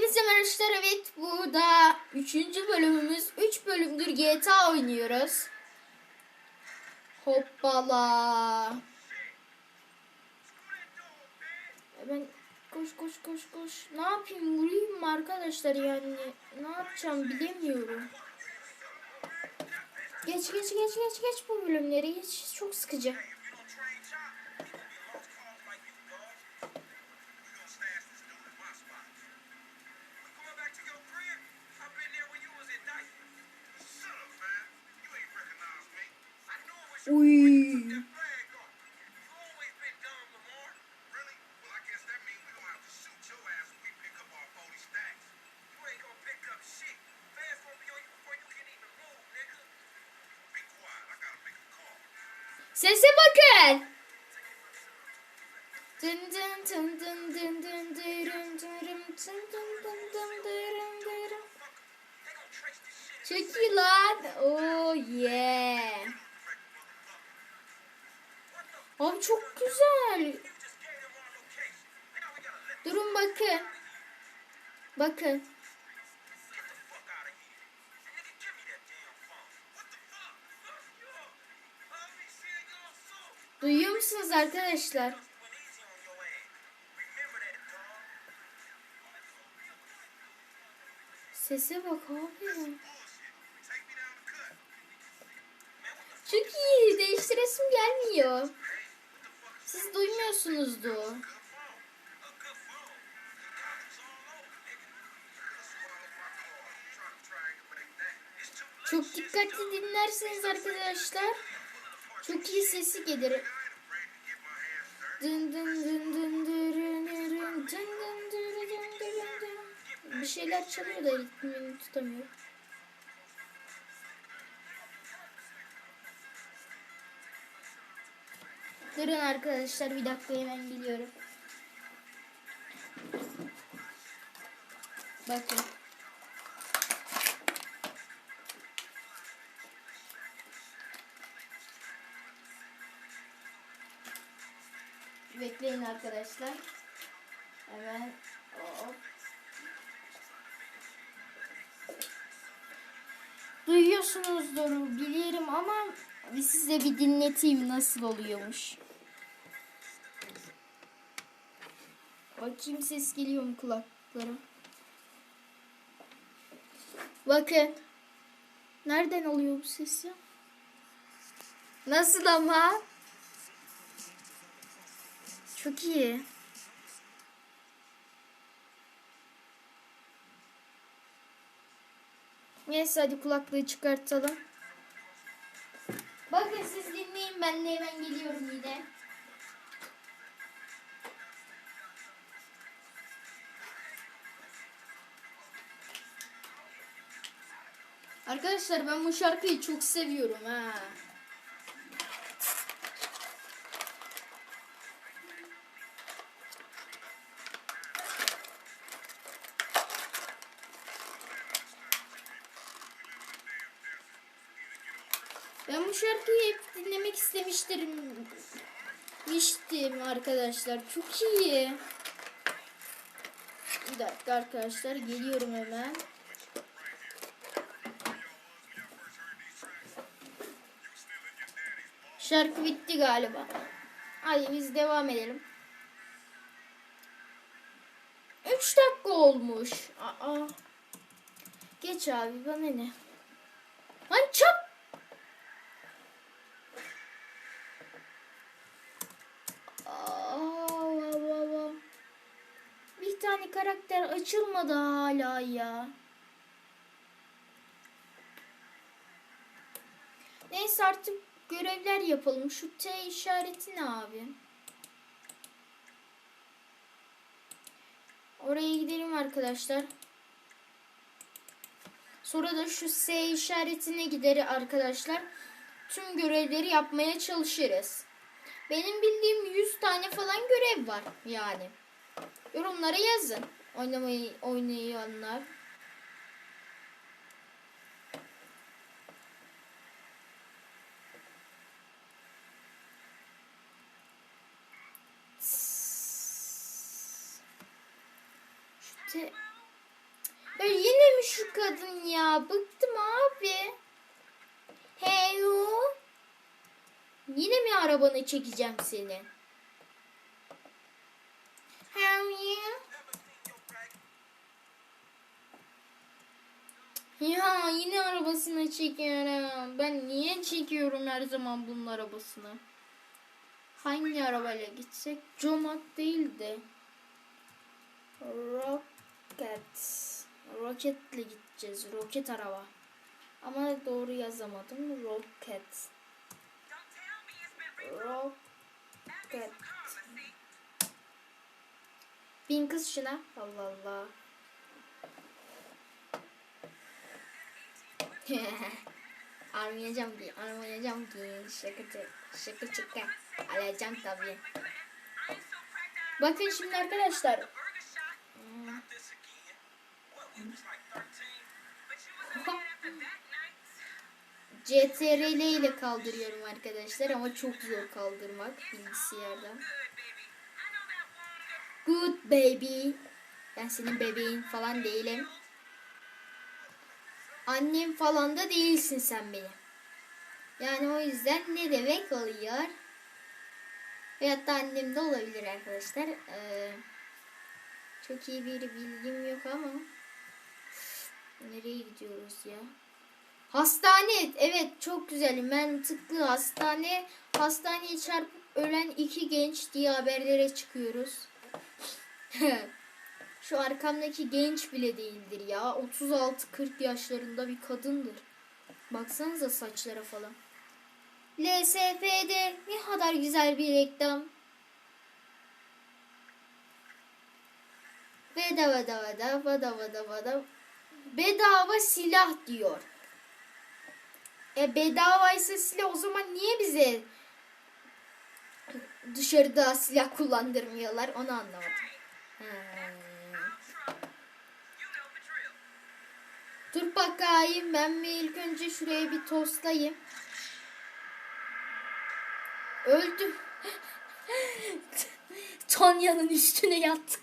Hepinize merhabalar evet burada 3. bölümümüz 3 bölümdür GTA oynuyoruz. Hoppala. Ben koş koş koş koş. Ne yapayım vurayım mı arkadaşlar yani ne yapacağım bilemiyorum. Geç geç geç geç geç bu bölümleri geç çok sıkıcı. Uy. Sese bakın. Dın dın dın dın dın dın dırım dırım dın dın dın dın dırım dırım. Çok iyi lan. Oh yeah. Abi çok güzel. Durun bakın. Bakın. Duyuyor musunuz arkadaşlar? Sese bak abi. Çok. Değiştiresim gelmiyor. Siz duymuyorsunuzdu. Çok dikkatli dinlerseniz arkadaşlar çok iyi sesi gelir. Dın dın dın dın dırın dın dın dırın dın dırın dın. Bir şeyler çalıyor da ritmini tutamıyor. Durun arkadaşlar bir dakika hemen geliyorum. Bakın. Bekleyin arkadaşlar. Hemen hop. Duyuyorsunuzdur bilirim ama size bir dinleteyim nasıl oluyormuş. Bakayım ses geliyor mu kulaklarım. Bakın. Nereden oluyor bu sesi? Nasıl ama? Çok iyi. Neyse hadi kulaklığı çıkartalım. Bakın siz dinleyin ben de hemen geliyorum yine. Arkadaşlar ben bu şarkıyı çok seviyorum ha. Ben bu şarkıyı hep dinlemek istemiştim. İştim arkadaşlar. Çok iyi. Bir dakika arkadaşlar geliyorum hemen. Şarkı bitti galiba. Hadi biz devam edelim. 3 dakika olmuş. Aa. Geç abi bana ne? Lan çap. Aa, baba. Bir karakter açılmadı hala ya. Neyse artık görevler yapalım. Şu T işareti ne abi? Oraya gidelim arkadaşlar. Sonra da şu S işaretine gideri arkadaşlar. Tüm görevleri yapmaya çalışırız. Benim bildiğim 100 tane falan görev var yani. Yorumlara yazın. Oynamayı oynayanlar. Te- Ya yine mi şu kadın ya? Bıktım abi. Hey o. Yine mi arabanı çekeceğim seni? How you? Ya yine arabasını çekiyorum. Ben niye çekiyorum her zaman bunun arabasını? Hangi arabayla gitsek? Comat değil de. Rocket. Roketle gideceğiz. Roket araba. Ama doğru yazamadım. Rocket. Rocket. Bin kız şuna. Allah Allah. Almayacağım ki, almayacağım ki. Şaka şaka şaka. Alacağım tabii. Bakın şimdi arkadaşlar. Hmm. CTRL ile kaldırıyorum arkadaşlar ama çok zor kaldırmak bilgisayardan. Good baby. Ben senin bebeğin falan değilim. Annem falan da değilsin sen benim. Yani o yüzden ne demek oluyor? Veyahut da annem de olabilir arkadaşlar. Ee, çok iyi bir bilgim yok ama. Nereye gidiyoruz ya? Hastane. Evet çok güzel. Mantıklı. Hastane. Hastaneye çarpıp ölen iki genç diye haberlere çıkıyoruz. Şu arkamdaki genç bile değildir ya. 36-40 yaşlarında bir kadındır. Baksanıza saçlara falan. LSP'de ne kadar güzel bir reklam. Bedava bedava bedava bedava bedava bedava silah diyor. E bedavaysa silah o zaman niye bize dışarıda silah kullandırmıyorlar onu anlamadım. Hmm. Dur bakayım ben bir ilk önce şuraya bir tostlayayım. Öldüm. Tonya'nın üstüne yattık.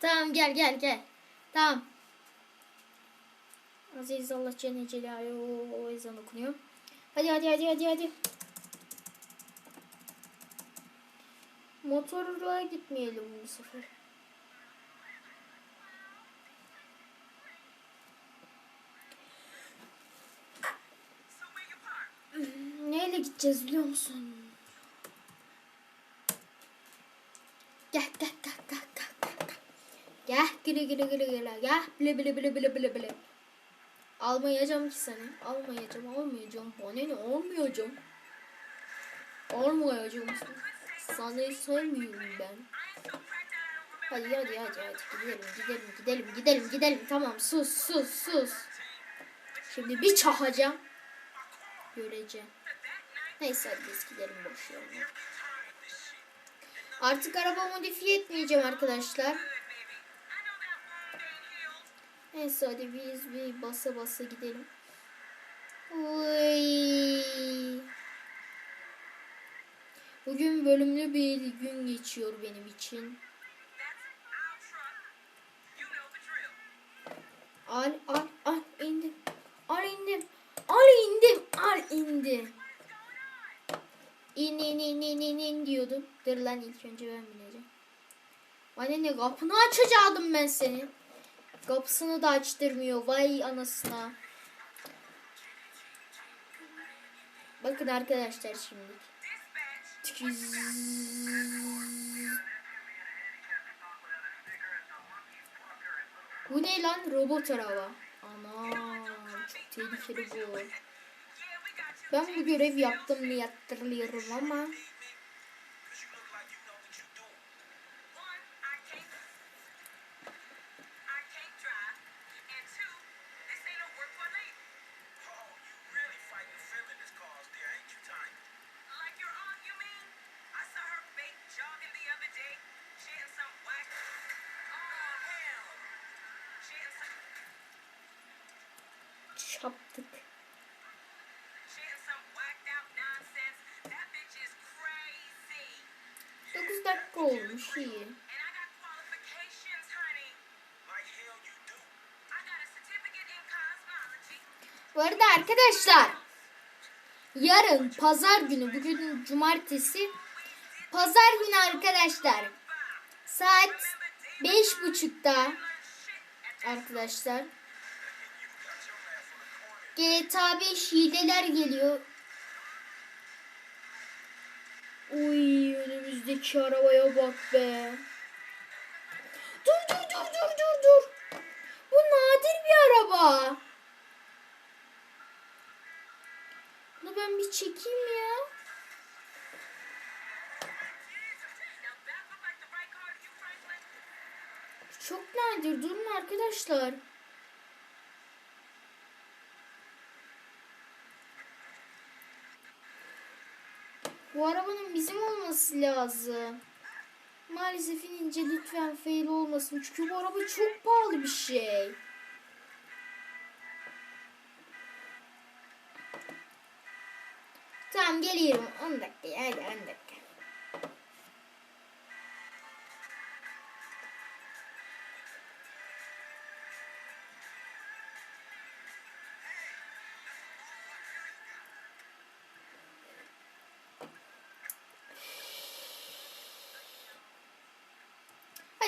tamam gel gel gel. Tamam. Aziz Allah Celle Celaluhu o ezan okunuyor. Hadi hadi hadi hadi hadi. Motorla gitmeyelim bu sefer. Neyle gideceğiz biliyor musun? Gel gel gel gel gel gel. Gel gire gire gire gire gel bile bile bile bile bile bile. Almayacağım ki seni. Almayacağım almayacağım. Bana ne almayacağım. Almayacağım. Seni sevmiyorum ben. Hadi hadi hadi hadi gidelim gidelim gidelim gidelim gidelim tamam sus sus sus. Şimdi bir çahacağım. Göreceğim. Neyse hadi biz gidelim boş ver. Artık araba modifiye etmeyeceğim arkadaşlar. Neyse hadi biz bir basa basa gidelim. Uy. Bugün bölümlü bir gün geçiyor benim için. Al al al indim. Al indim. Al indim. Al indim. İn in in in in in diyordum. Dur lan ilk önce ben bineceğim. Bana ne kapını açacaktım ben seni. Kapısını da açtırmıyor. Vay anasına. Bakın arkadaşlar şimdi. Bu ne lan? Robot araba. Ana çok tehlikeli bu. Ben bu görev yaptım mı hatırlıyorum ama. çaptık. Dokuz dakika olmuş iyi. Bu arada arkadaşlar yarın pazar günü bugün cumartesi pazar günü arkadaşlar saat beş buçukta arkadaşlar GTA 5 hileler geliyor. Uy önümüzdeki arabaya bak be. Dur dur dur dur dur dur. Bu nadir bir araba. Bunu ben bir çekeyim ya. Çok nadir. Durun arkadaşlar. Bu arabanın bizim olması lazım. Maalesef inince lütfen fail olmasın. Çünkü bu araba çok pahalı bir şey. Tamam geliyorum. 10 dakika. Hadi 10 dakika.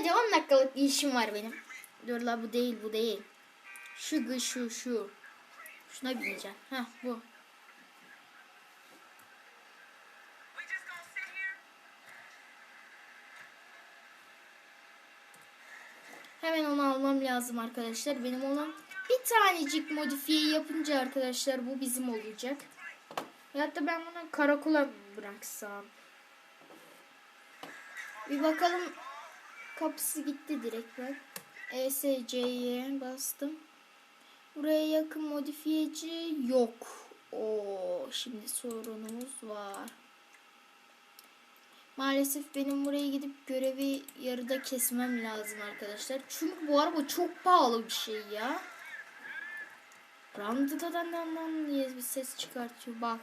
Hadi 10 dakikalık bir işim var benim. Dur la bu değil bu değil. Şu şu şu. Şuna bineceğim. Heh bu. Hemen onu almam lazım arkadaşlar. Benim olan bir tanecik modifiye yapınca arkadaşlar bu bizim olacak. Ya da ben bunu karakola bıraksam. Bir bakalım kapısı gitti direkt bak. ESC'ye bastım. Buraya yakın modifiyeci yok. O şimdi sorunumuz var. Maalesef benim buraya gidip görevi yarıda kesmem lazım arkadaşlar. Çünkü bu araba çok pahalı bir şey ya. Randıdadan diye bir ses çıkartıyor bak.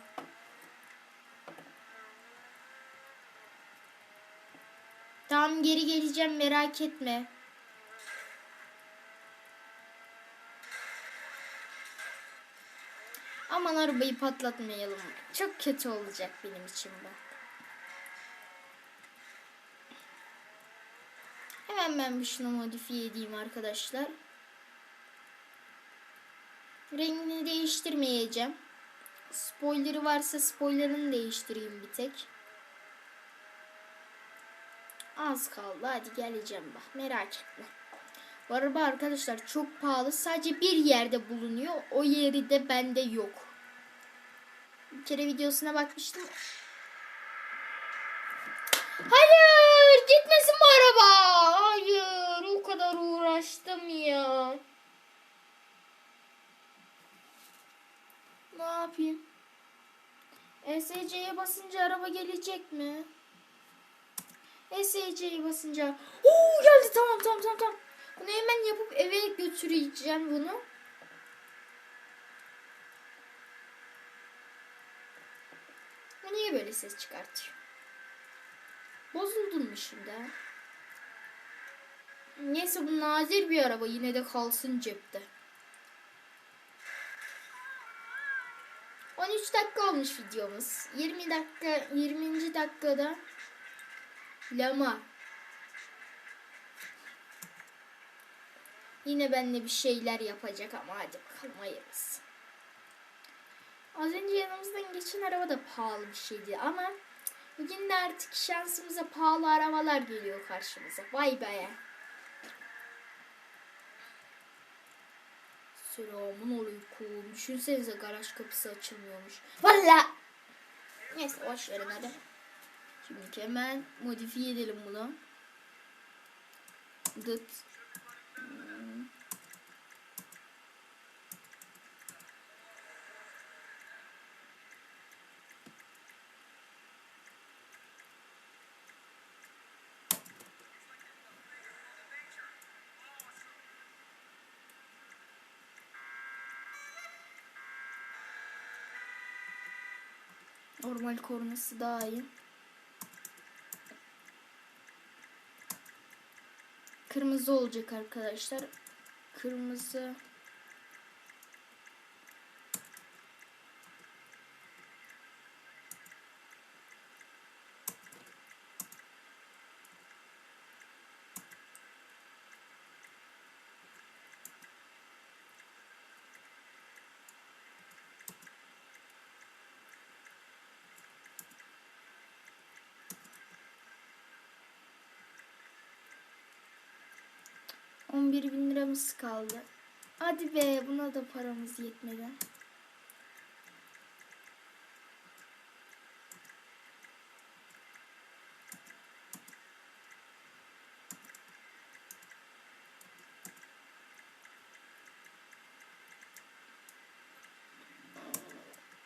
Tamam geri geleceğim merak etme. Aman arabayı patlatmayalım. Çok kötü olacak benim için bu. Hemen ben bir şunu modifiye edeyim arkadaşlar. Rengini değiştirmeyeceğim. Spoiler'ı varsa spoiler'ını değiştireyim bir tek. Az kaldı. Hadi geleceğim bak. Merak etme. Bu araba arkadaşlar çok pahalı. Sadece bir yerde bulunuyor. O yeri de bende yok. Bir kere videosuna bakmıştım. Hayır! Gitmesin bu araba! Hayır! O kadar uğraştım ya. Ne yapayım? ESC'ye basınca araba gelecek mi? ESC'ye basınca. Oo geldi tamam tamam tamam tamam. Bunu hemen yapıp eve götüreceğim bunu. Bu niye böyle ses çıkartıyor? Bozuldun mu şimdi? Neyse bu nadir bir araba yine de kalsın cepte. 13 dakika olmuş videomuz. 20 dakika 20. dakikada Lama. Yine benimle bir şeyler yapacak ama hadi bakalım hayırlısı. Az önce yanımızdan geçen araba da pahalı bir şeydi ama bugün de artık şansımıza pahalı arabalar geliyor karşımıza. Vay be. Selamun aleyküm. Düşünsenize garaj kapısı açılmıyormuş. Valla. Neyse boş verin hadi. Şimdi hemen modifiye edelim bunu. Dıt. Normal kornası daha iyi. Kırmızı olacak arkadaşlar. Kırmızı. 11 bin liramız kaldı. Hadi be buna da paramız yetmedi.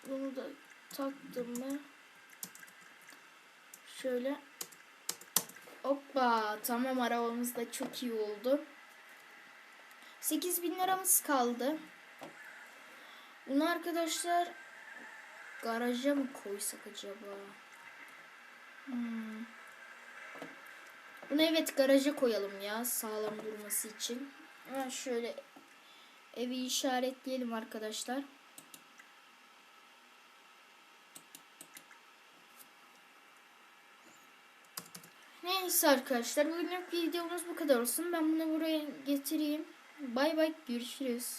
Bunu da taktım mı? Şöyle. Hoppa tamam arabamız da çok iyi oldu. 8000 liramız kaldı. Bunu arkadaşlar garaja mı koysak acaba? Hmm. Bunu evet garaja koyalım ya sağlam durması için. Hemen şöyle evi işaretleyelim arkadaşlar. Neyse arkadaşlar bugünlük videomuz bu kadar olsun. Ben bunu buraya getireyim. Bay bay görüşürüz.